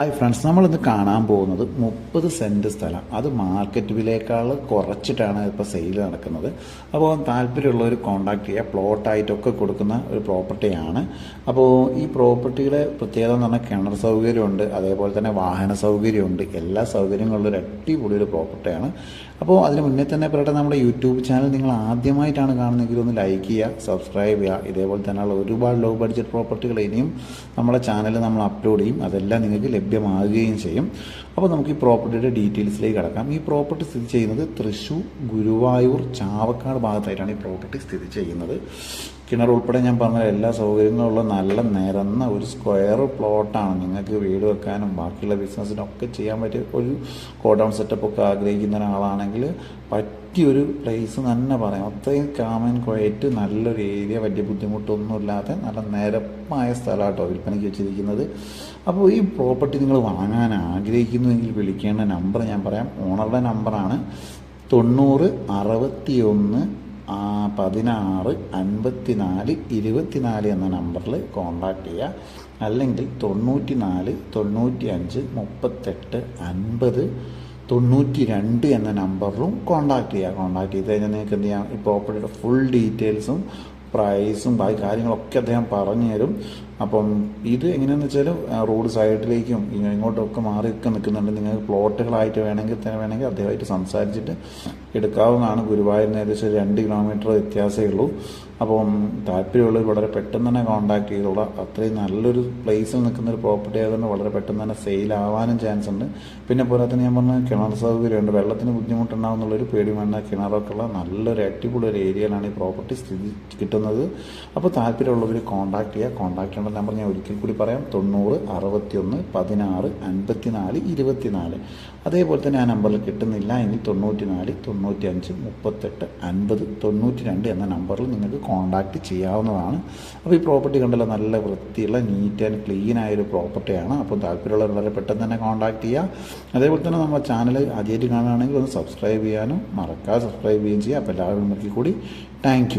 Hi friends നമ്മളിന്ന് കാണാൻ പോകുന്നത് മുപ്പത് സെന്റ് സ്ഥലം. അത് മാർക്കറ്റ് വിലേക്കാൾ കുറച്ചിട്ടാണ് ഇപ്പോൾ സെയിൽ നടക്കുന്നത്. അപ്പോൾ താല്പര്യമുള്ളവർ കോൺടാക്ട് ചെയ്യുക പ്ലോട്ടായിട്ടൊക്കെ കൊടുക്കുന്ന ഒരു പ്രോപ്പർട്ടിയാണ് അപ്പോൾ ഈ പ്രോപ്പർട്ടിയുടെ പ്രത്യേകത എന്ന് പറഞ്ഞാൽ കിണർ സൗകര്യമുണ്ട് അതേപോലെ തന്നെ വാഹന സൗകര്യമുണ്ട്. എല്ലാ സൗകര്യങ്ങളുള്ള ഒരു അടിപൊളി ഒരു പ്രോപ്പർട്ടിയാണ് അപ്പോൾ അതിന് മുന്നേ തന്നെ പറയട്ടെ നമ്മുടെ യൂട്യൂബ് ചാനൽ നിങ്ങൾ ആദ്യമായിട്ടാണ് കാണുന്നതെങ്കിൽ ഒന്ന് ലൈക്ക് ചെയ്യുക സബ്സ്ക്രൈബ് ചെയ്യുക ഇതേപോലെ തന്നെയുള്ള ഒരുപാട് ലോ ബഡ്ജറ്റ് പ്രോപ്പർട്ടികൾ ഇനിയും നമ്മുടെ ചാനലിൽ നമ്മൾ അപ്ലോഡ് ചെയ്യും. അതെല്ലാം നിങ്ങൾക്ക് ലഭ്യമാകുകയും ചെയ്യും. അപ്പോൾ നമുക്ക് ഈ പ്രോപ്പർട്ടിയുടെ ഡീറ്റെയിൽസിലേക്ക് കടക്കാം. ഈ പ്രോപ്പർട്ടി സ്ഥിതി ചെയ്യുന്നത് തൃശ്ശൂർ ഗുരുവായൂർ ചാവക്കാട് ഭാഗത്തായിട്ടാണ് ഈ പ്രോപ്പർട്ടി സ്ഥിതി ചെയ്യുന്നത്. കിണർ ഉൾപ്പെടെ ഞാൻ പറഞ്ഞ എല്ലാ സൗകര്യങ്ങളുള്ള നല്ല നിരന്ന ഒരു സ്ക്വയർ പ്ലോട്ടാണ് നിങ്ങൾക്ക് വീട് വെക്കാനും ബാക്കിയുള്ള ബിസിനസ്സിനൊക്കെ ചെയ്യാൻ പറ്റിയ ഒരു ഗോഡൗൺ സെറ്റപ്പ് ഒക്കെ ആഗ്രഹിക്കുന്ന ഒരാളാണെങ്കിൽ പറ്റിയൊരു പ്ലേസ് തന്നെ പറയാം. അത്രയും കാമൻ ക്വയറ്റ് നല്ലൊരു ഏരിയ വലിയ ബുദ്ധിമുട്ടൊന്നുമില്ലാതെ നല്ല നിരപ്പായ സ്ഥലമാട്ടോ വിൽപ്പനയ്ക്ക് വെച്ചിരിക്കുന്നത്. അപ്പോൾ ഈ പ്രോപ്പർട്ടി നിങ്ങൾ വാങ്ങാൻ ആഗ്രഹിക്കുന്നുവെങ്കിൽ വിളിക്കേണ്ട നമ്പർ ഞാൻ പറയാം. ഓണറുടെ നമ്പറാണ് തൊണ്ണൂറ് അറുപത്തി ഒന്ന് പതിനാറ് അൻപത്തി നാല് ഇരുപത്തിനാല് എന്ന നമ്പറിൽ കോണ്ടാക്ട് ചെയ്യുക അല്ലെങ്കിൽ തൊണ്ണൂറ്റി നാല് തൊണ്ണൂറ്റി അഞ്ച് മുപ്പത്തെട്ട് അൻപത് തൊണ്ണൂറ്റി രണ്ട് എന്ന നമ്പറിലും കോണ്ടാക്ട് ചെയ്യുക കോണ്ടാക്ട് ചെയ്ത് കഴിഞ്ഞാൽ നിങ്ങൾക്ക് എന്ത് ചെയ്യാം? ഈ പ്രോപ്പർട്ടിയുടെ ഫുൾ ഡീറ്റെയിൽസും പ്രൈസും ബാക്കി കാര്യങ്ങളൊക്കെ അദ്ദേഹം പറഞ്ഞു തരും. അപ്പം ഇത് എങ്ങനെയാണെന്ന് വെച്ചാൽ റോഡ് സൈഡിലേക്കും ഇങ്ങ- ഇങ്ങോട്ടൊക്കെ മാറിയൊക്കെ നിൽക്കുന്നുണ്ട് നിങ്ങൾക്ക് പ്ലോട്ടുകളായിട്ട് വേണമെങ്കിൽ തന്നെ വേണമെങ്കിൽ അദ്ദേഹമായിട്ട് സംസാരിച്ചിട്ട് എടുക്കാവുന്നതാണ്. ഗുരുവായൂരിന് ഏകദേശം രണ്ട് കിലോമീറ്റർ വ്യത്യാസമേ ഉള്ളൂ അപ്പം താല്പര്യമുള്ളവർ വളരെ പെട്ടെന്ന് തന്നെ കോൺടാക്ട് ചെയ്തോളാം. അത്രയും നല്ലൊരു പ്ലേസിൽ നിൽക്കുന്ന ഒരു പ്രോപ്പർട്ടി ആയതുകൊണ്ട് വളരെ പെട്ടെന്ന് തന്നെ സെയിൽ ആവാനും ചാൻസ് ഉണ്ട്. പിന്നെ പോരാത്തിന് ഞാൻ പറഞ്ഞ കിണർ സൗകര്യമുണ്ട്. വെള്ളത്തിന് ബുദ്ധിമുട്ടുണ്ടാവുന്നുള്ളൊരു പേടി വേണ്ട. കിണറൊക്കെ ഉള്ള നല്ലൊരു അടിപൊളി ഒരു ഏരിയയിലാണ് ഈ പ്രോപ്പർട്ടി സ്ഥിതി കിട്ടുന്നത്. അപ്പോൾ താല്പര്യമുള്ളവർ കോൺടാക്ട് ചെയ്യുക. കോൺടാക്ട് ചെയ്യേണ്ട നമ്പർ ഞാൻ ഒരിക്കൽ കൂടി പറയാം. തൊണ്ണൂറ് അറുപത്തിയൊന്ന് പതിനാറ് അൻപത്തിനാല് ഇരുപത്തിനാല്. അതേപോലെ തന്നെ ആ നമ്പറിൽ കിട്ടുന്നില്ല. എങ്കിൽ തൊണ്ണൂറ്റി നാല് തൊണ്ണൂറ്റി അഞ്ച് മുപ്പത്തെട്ട് അൻപത് തൊണ്ണൂറ്റി രണ്ട് എന്ന നമ്പറിൽ നിങ്ങൾക്ക് കോൺടാക്റ്റ് ചെയ്യാവുന്നതാണ്. അപ്പോൾ ഈ പ്രോപ്പർട്ടി കണ്ടല്ലോ നല്ല വൃത്തിയുള്ള നീറ്റ് ആൻഡ് ക്ലീൻ ആയൊരു പ്രോപ്പർട്ടിയാണ് അപ്പോൾ താല്പര്യമുള്ളവർ വളരെ പെട്ടെന്ന് തന്നെ കോൺടാക്ട് ചെയ്യുക അതേപോലെ തന്നെ നമ്മുടെ ചാനൽ ആദ്യമായിട്ട് കാണുകയാണെങ്കിൽ ഒന്ന് സബ്സ്ക്രൈബ് ചെയ്യാനും മറക്കാതെ സബ്സ്ക്രൈബ് ചെയ്യുകയും ചെയ്യുക അപ്പോൾ എല്ലാവരും കൂടി താങ്ക്